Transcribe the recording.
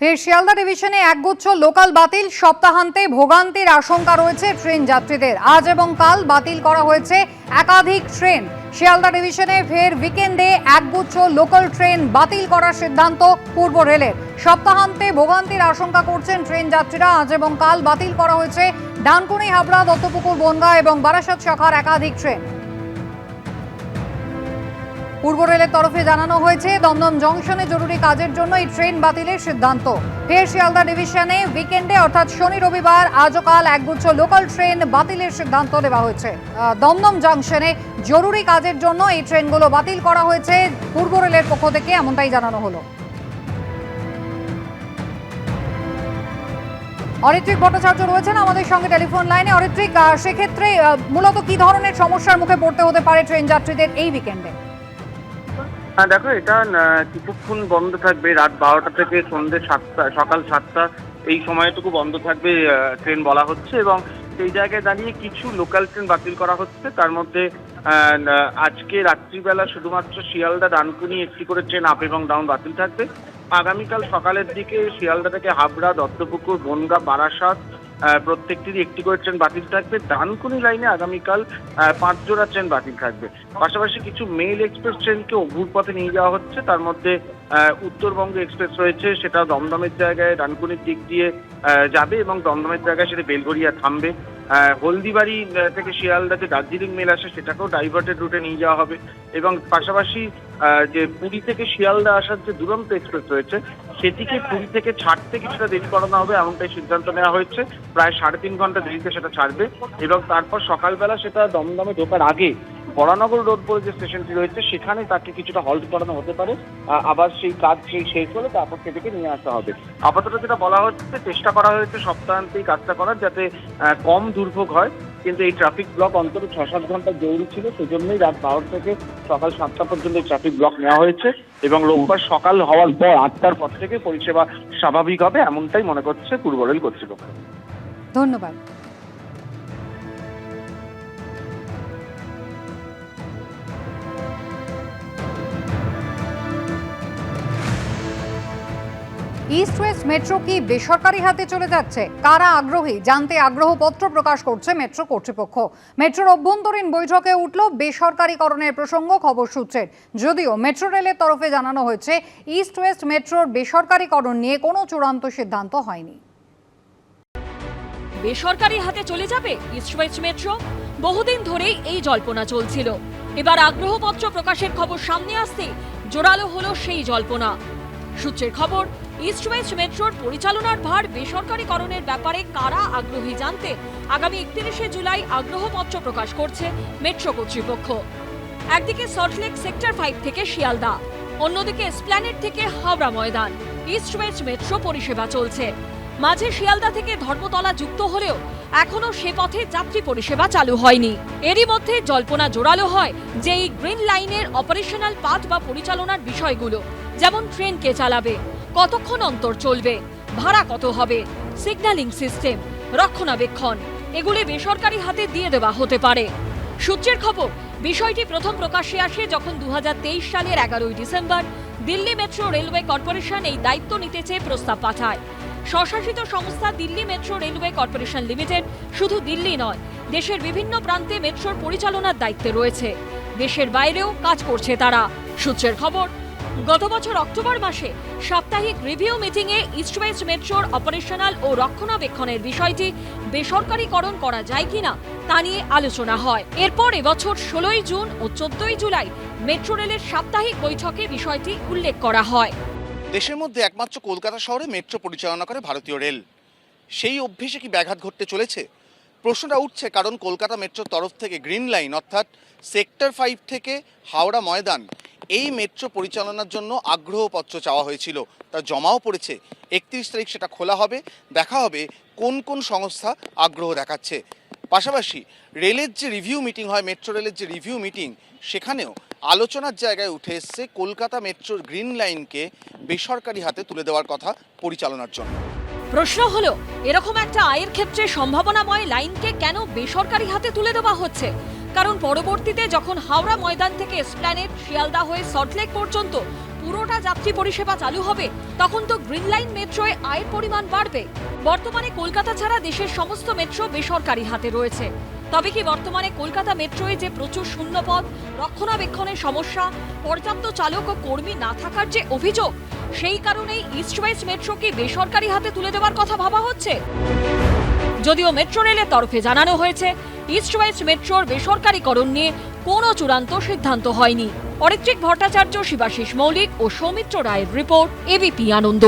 ফের শিয়ালদা ডিভিশনে একগুচ্ছ লোকাল বাতিল সপ্তাহান্তে ভোগান্তির আশঙ্কা রয়েছে ট্রেন যাত্রীদের। আজ এবং কাল বাতিল করা হয়েছে একাধিক ট্রেন। শিয়ালদা ডিভিশনে ফের উইকেন্ডে একগুচ্ছ লোকাল ট্রেন বাতিল করার সিদ্ধান্ত পূর্ব রেলের। সপ্তাহান্তে ভোগান্তির আশঙ্কা করছেন ট্রেন যাত্রীরা। আজ এবং কাল বাতিল করা হয়েছে ডানকুনি, হাবড়া, দত্তপুকুর, বনগাঁ এবং বারাসাত শাখার একাধিক ট্রেন। পূর্ব রেলের তরফে জানানো হয়েছে, দমদম জংশনে জরুরি কাজের জন্য এই ট্রেন বাতিলের সিদ্ধান্ত। ফের শিয়ালদা ডিভিশনে উইকেন্ডে, অর্থাৎ শনি রবিবার, আজও কাল একগুচ্ছ লোকাল ট্রেন বাতিলের সিদ্ধান্ত দেওয়া হয়েছে। দমদম জংশনে জরুরি কাজের জন্য এই ট্রেনগুলো বাতিল করা হয়েছে, পূর্ব রেলের পক্ষ থেকে এমনটাই জানানো হলো। অরিত্রিক ভট্টাচার্য রয়েছেন আমাদের সঙ্গে টেলিফোন লাইনে। অরিত্রিক সেক্ষেত্রে মূলত কি ধরনের সমস্যার মুখে পড়তে হতে পারে ট্রেন যাত্রীদের এই উইকেন্ডে? হ্যাঁ দেখো, এটা কিছুক্ষণ বন্ধ থাকবে, রাত বারোটা থেকে সন্ধ্যে সাতটা, সকাল সাতটা, এই সময়টুকু বন্ধ থাকবে ট্রেন বলা হচ্ছে এবং সেই জায়গায় দাঁড়িয়ে কিছু লোকাল ট্রেন বাতিল করা হচ্ছে। তার মধ্যে আজকে রাত্রিবেলা শুধুমাত্র শিয়ালদা, ডানকুনি একটি করে ট্রেন আপ এবং ডাউন বাতিল থাকবে। আগামীকাল সকালের দিকে শিয়ালদা থেকে হাবড়া, দত্তপুকুর, বনগা, বারাসাত প্রত্যেকটিরই একটি করে ট্রেন বাতিল থাকবে। ডানকুনি লাইনে আগামীকাল পাঁচ জোড়া ট্রেন বাতিল থাকবে। পাশাপাশি কিছু মেল এক্সপ্রেস ট্রেনকে অভুর পথে নিয়ে যাওয়া হচ্ছে। তার মধ্যে উত্তরবঙ্গ এক্সপ্রেস রয়েছে। সেটা দমদমের জায়গায় ডানকুনির দিক দিয়ে যাবে এবং দমদমের জায়গায় সেটা বেলগড়িয়া থামবে। হলদিবাড়ি থেকে শিয়ালদা যে দার্জিলিং মেল আসে, সেটাকেও ডাইভার্টেড রুটে নিয়ে যাওয়া হবে। এবং পাশাপাশি যে পুরী থেকে শিয়ালদা আসার যে দুরন্ত এক্সপ্রেস রয়েছে সেটিকে পুরী থেকে ছাড়তে কিছুটা দেরি করানো হবে, এমনটাই সিদ্ধান্ত নেওয়া হয়েছে। প্রায় সাড়ে তিন ঘণ্টা দেরিতে সেটা ছাড়বে এবং তারপর সকালবেলা সেটা দমদমে ঢোকার আগে বরানগর রোড বলে যে স্টেশনটি রয়েছে, সেখানে তাকে কিছুটা হল্ট করানো হতে পারে। আবার সেই কাজ সেই শেষ হলে তারপর সেটাকে নিয়ে আসা হবে। আপাতত যেটা বলা হচ্ছে, চেষ্টা করা হয়েছে সপ্তাহান্তেই কাজটা করার যাতে কম দুর্ভোগ হয়। কিন্তু এই ট্রাফিক ব্লক অন্তত ছ সাত ঘণ্টা জরুরি ছিল, সেজন্যই রাত বারোটা থেকে সকাল সাতটা পর্যন্ত ট্রাফিক ব্লক নেওয়া হয়েছে এবং রোববার সকাল হওয়ার পর আটটার পর থেকে পরিষেবা স্বাভাবিক হবে, এমনটাই মনে করছে পূর্ব রেল কর্তৃপক্ষ। ধন্যবাদ। ইস্ট ওয়েস্ট মেট্রো কি বেসরকারি হাতে চলে যাচ্ছে? কারা আগ্রহী? জানতে আগ্রহপত্র প্রকাশ করছে মেট্রো কর্তৃপক্ষ। মেট্রোর অভ্যন্তরীণ বৈঠকে উঠল বেসরকারীকরণের প্রসঙ্গ খবর সূত্রের। যদিও মেট্রো রেলের তরফে জানানো হয়েছে ইস্ট ওয়েস্ট মেট্রোর বেসরকারীকরণ নিয়ে কোনো চূড়ান্ত সিদ্ধান্ত হয়নি। বেসরকারি হাতে চলে যাবে ইস্ট ওয়েস্ট মেট্রো বহুদিন ধরেই এই জল্পনা চলছিল। এবার আগ্রহপত্র প্রকাশের খবর সামনে আসতে জোরালো হলো সেই জল্পনা। সূত্রের খবর ইস্ট ওয়েস্ট মেট্রোর পরিচালনার ভার বেসরকারীকরণের ব্যাপারে কারা আগ্রহী জানতে আগামী একত্রিশে জুলাই আগ্রহপত্র প্রকাশ করছে মেট্রো কর্তৃপক্ষ। একদিকে সল্টলেক সেক্টর ফাইভ থেকে শিয়ালদা, অন্যদিকে স্প্ল্যানেট থেকে Howrah Maidan. East west metro পরিষেবা চলছে। মাঝে শিয়ালদা থেকে ধর্মতলা যুক্ত হলেও এখনও সে পথে যাত্রী পরিষেবা চালু হয়নি। এরই মধ্যে জল্পনা জোরালো হয় যে এই গ্রিন লাইনের অপারেশনাল পাথ বা পরিচালনার বিষয়গুলো। যেমন ট্রেন কে চালাবে, কতক্ষণ অন্তর চলবে, ভাড়া কত হবে সিগন্যালিং সিস্টেম রক্ষণাবেক্ষণ, এগুলি বেসরকারি হাতে দিয়ে দেওয়া হতে পারে। সূত্রের খবর, বিষয়টি প্রথম প্রকাশ্যে আসে যখন দুহাজার তেইশ সালের এগারোই December Delhi metro railway corporation এই দায়িত্ব নিতে চেয়ে প্রস্তাব পাঠায়। স্বশাসিত সংস্থা Delhi metro railway corporation limited শুধু দিল্লি নয়, দেশের বিভিন্ন প্রান্তে মেট্রোর পরিচালনার দায়িত্বে রয়েছে। দেশের বাইরেও কাজ করছে তারা। সূত্রের খবর গত বছর অক্টোবর মাসে সাপ্তাহিক রিভিউ মিটিংয়ে ইস্ট ওয়েস্ট মেট্রোর অপারেশনাল ও রক্ষণাবেক্ষণের বিষয়টি বেসরকারীকরণ করা যায় কিনা তা নিয়ে আলোচনা হয়। এরপর এবছর ষোলোই জুন ও চোদ্দই জুলাই মেট্রো রেলের সাপ্তাহিক বৈঠকে বিষয়টি উল্লেখ করা হয়। দেশের মধ্যে একমাত্র কলকাতা শহরে মেট্রো পরিচালনা করে ভারতীয় রেল। সেই অভ্যেসে কি ব্যাঘাত ঘটতে চলেছে? প্রশ্নটা উঠছে কারণ কলকাতা মেট্রোর তরফ থেকে গ্রিন লাইন অর্থাৎ সেক্টর ফাইভ থেকে হাওড়া ময়দান এই মেট্রো পরিচালনার জন্য আগ্রহপত্র চাওয়া হয়েছিল। তা জমাও পড়েছে। একত্রিশ তারিখ সেটা খোলা হবে। দেখা হবে কোন কোন সংস্থা আগ্রহ দেখাচ্ছে। পাশাপাশি রেলের যে রিভিউ মিটিং হয় মেট্রো রেলের যে রিভিউ মিটিং সেখানেও আলোচনার জায়গায় উঠে এসছে কলকাতা মেট্রোর গ্রিন লাইনকে বেসরকারি হাতে তুলে দেওয়ার কথা পরিচালনার জন্য। প্রশ্ন হলো, এরকম একটা আয়ের ক্ষেত্রে সম্ভাবনাময় লাইনকে কেন বেসরকারি হাতে তুলে দেওয়া হচ্ছে? কারণ পরবর্তীতে যখন হাওড়া ময়দান থেকে স্প্ল্যানেট শিয়ালদা হয়ে সল্টলেক পর্যন্ত পুরোটা যাত্রী পরিষেবা চালু হবে, তখন তো গ্রিন লাইন মেট্রোয় আয়ের পরিমাণ বাড়বে। বর্তমানে কলকাতা ছাড়া দেশের সমস্ত মেট্রো বেসরকারি হাতে রয়েছে। তবে কি বর্তমানে কলকাতা মেট্রোয় যে প্রচুর শূন্যপদ রক্ষণাবেক্ষণের সমস্যা, পর্যাপ্ত চালক ও কর্মী না থাকার যে অভিযোগ, সেই কারণেই ইস্ট ওয়েস্ট মেট্রোকে বেসরকারি হাতে তুলে দেওয়ার কথা ভাবা হচ্ছে। যদিও মেট্রো রেলের তরফে জানানো হয়েছে ইস্ট ওয়েস্ট মেট্রোর বেসরকারীকরণ নিয়ে কোনো চূড়ান্ত সিদ্ধান্ত হয়নি। অরিত্রিক ভট্টাচার্য, শিবাশিস মৌলিক ও সৌমিত্র রায়ের রিপোর্ট এবিপি আনন্দ।